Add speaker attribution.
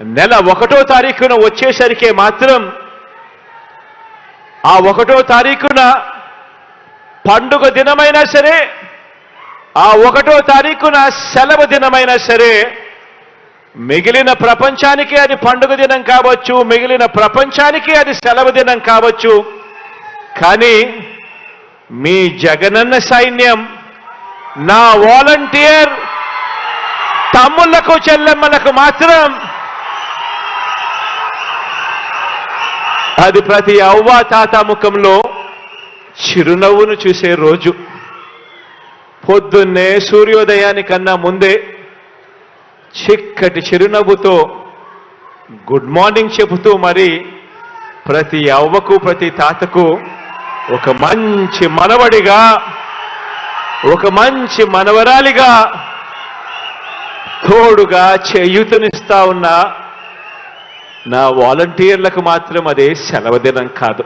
Speaker 1: నెల ఒకటో తారీఖున వచ్చేసరికి మాత్రం ఆ ఒకటో తారీఖున పండుగ దినమైనా సరే ఆ ఒకటో తారీఖున సెలవు దినమైనా సరే మిగిలిన ప్రపంచానికి అది పండుగ దినం కావచ్చు మిగిలిన ప్రపంచానికి అది సెలవు దినం కావచ్చు. కానీ మీ జగనన్న సైన్యం నా వాలంటీర్ తమ్ముళ్ళకు చెల్లెమ్మలకు మాత్రం అది ప్రతి అవ్వ తాత ముఖంలో చిరునవ్వును చూసే రోజు. పొద్దున్నే సూర్యోదయానికన్నా ముందే చిక్కటి చిరునవ్వుతో గుడ్ మార్నింగ్ చెబుతూ మరి ప్రతి అవ్వకు ప్రతి తాతకు ఒక మంచి మనవడిగా ఒక మంచి మనవరాలిగా తోడుగా చేయూతనిస్తా ఉన్న నా వాలంటీర్లకు మాత్రం అదే సెలవు దినం కాదు.